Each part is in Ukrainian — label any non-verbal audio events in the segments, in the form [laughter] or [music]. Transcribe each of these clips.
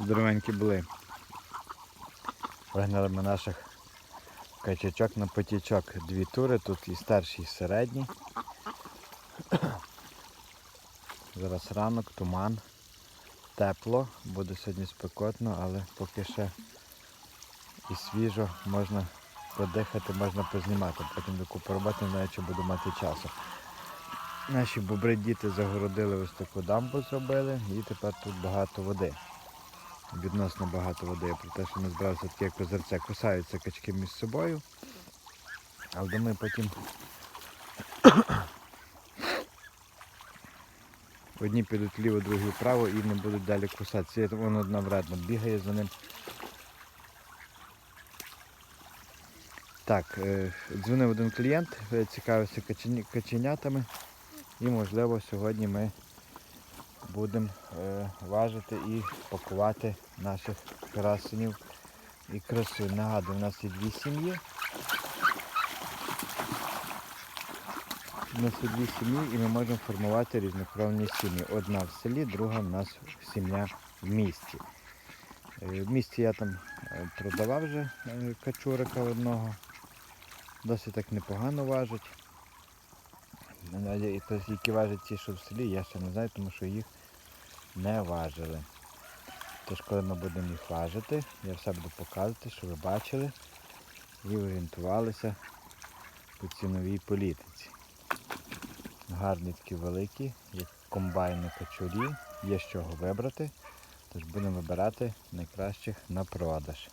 здоровенькі були. Вигнали ми наших качачок на потічок. Дві тури, тут і старший, і середній. [coughs] Зараз ранок, туман, тепло, буде сьогодні спекотно, але поки ще і свіжо, можна подихати, можна познімати. Потім купи роботи не знаю, чи буду мати часу. Наші бобри діти загородили ось таку дамбу зробили і тепер тут багато води. Відносно багато води. Про те, що ми збиралися таке як озерце, кусаються качки між собою. Але думаю, потім [coughs] одні підуть вліво, другі вправо і не будуть далі кусатися. Воно одна бігає за ним. Так, е, дзвонив один клієнт, е, цікавився каченятами. І можливо сьогодні ми будемо е, важити і пакувати наших красенів і красу. Нагадую, у нас є дві сім'ї. У нас є дві сім'ї і ми можемо формувати різнокровні сім'ї. Одна в селі, друга в нас сім'я в місті. Е, В місті я там е, продавав вже качурика одного. Досить так непогано важить. Які важать ті, що в селі, я ще не знаю, тому що їх не важили. Тож, коли ми будемо їх важити, я все буду показувати, що ви бачили і орієнтувалися по ціновій політиці. Гарні такі великі, як комбайни качурі, є з чого вибрати. Тож будемо вибирати найкращих на продаж.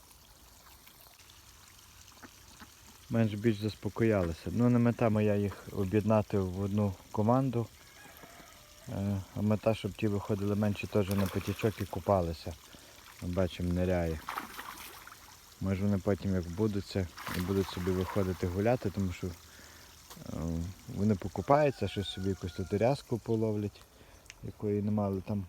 Менш більш заспокоялися. Ну, не мета моя їх об'єднати в одну команду. Е, А мета, щоб ті виходили менше теж на потічок і купалися. Бачимо, ниряє. Може вони потім як будуться і будуть собі виходити гуляти, тому що е, вони покупаються, щось собі якусь тут рязку половлять, якої нема, але там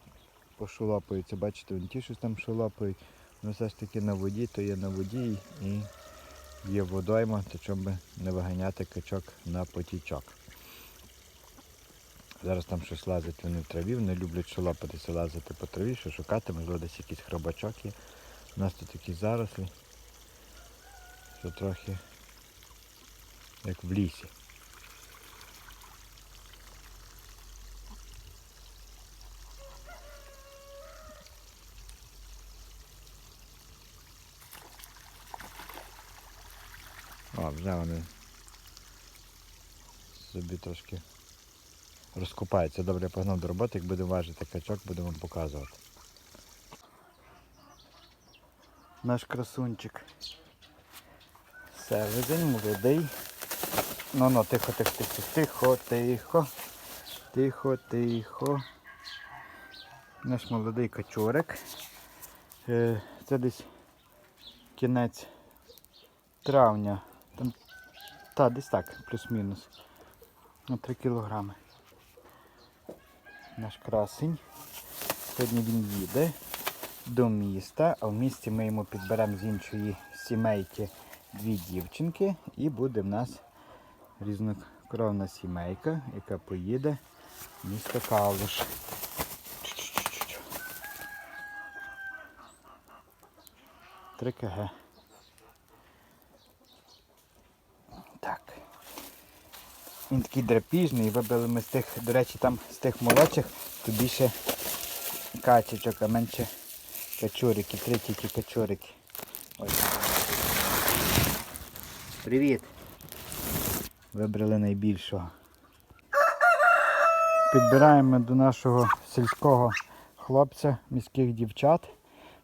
пошулопаються. Бачите, вони ті щось там шулопають. Ну все ж таки на воді, то є на воді і є водойма, то чому би не виганяти качок на потічок. Зараз там щось лазить вони в траві, вони люблять шолопатися, лазити по траві, що шукати, можливо, десь якийсь хробачок є. У нас тут такі зарослі, що трохи як в лісі. О, вже вони собі трошки розкупаються. Добре, погнав до роботи, як будемо важити качок, будемо вам показувати. Наш красунчик. Селезень, молодий. Ну ну, тихо, тихо, тихо, тихо, тихо. Тихо, тихо. Наш молодий качурик. Е, Це десь кінець травня. Там, та, десь так, плюс-мінус. На 3 кілограми. Наш красень. Сьогодні він їде до міста, а в місті ми йому підберемо з іншої сімейки дві дівчинки і буде в нас різнокровна сімейка, яка поїде в місто Калуш. 3 кг. Так. Він такий драпіжний, вибили ми з тих, до речі, там з тих молодших, то більше качечок, а менше качурики, три тільки качурики. Ось. Привіт. Вибрали найбільшого. Підбираємо до нашого сільського хлопця, міських дівчат.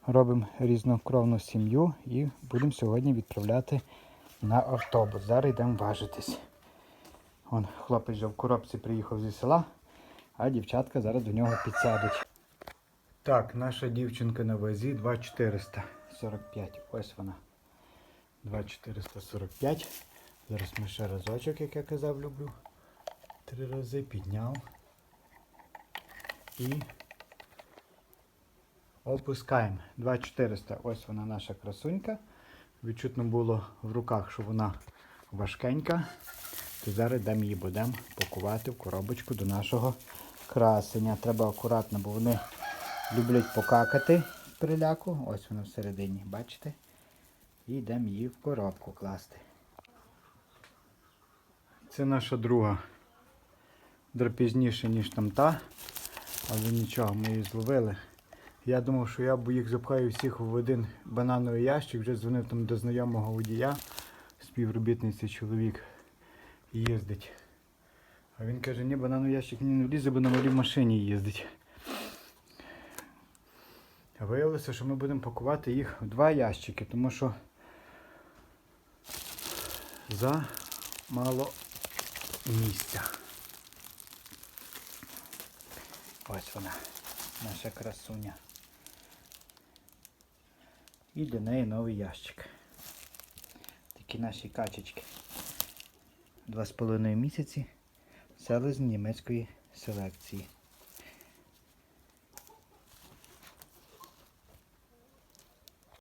Робимо різнокровну сім'ю і будемо сьогодні відправляти на автобус. Зараз йдемо важитись. Вон хлопець вже в коробці приїхав зі села, а дівчатка зараз до нього підсядуть. Так, наша дівчинка на вазі 2445. Ось вона. 2445. Зараз ми ще разочок, як я казав, люблю. Три рази підняв. І опускаємо. 2400. Ось вона наша красунька. Відчутно було в руках, що вона важкенька. То зараз йдемо її будемо пакувати в коробочку до нашого красення. Треба акуратно, бо вони люблять покакати приляку, ось вона всередині, бачите? І йдемо її в коробку класти. Це наша друга. Драпізніше, ніж там та. Але нічого, ми її зловили. Я думав, що я їх запхаю всіх в один банановий ящик, вже дзвонив там до знайомого водія, співробітниці чоловік їздить. А він каже, ні, банановий ящик не влізе, бо на малій машині їздить. А виявилося, що ми будемо пакувати їх в два ящики, тому що за мало місця. Ось вона, наша красуня. І для неї новий ящик. Такі наші качечки. Два з половиною місяці. Селезні німецької селекції.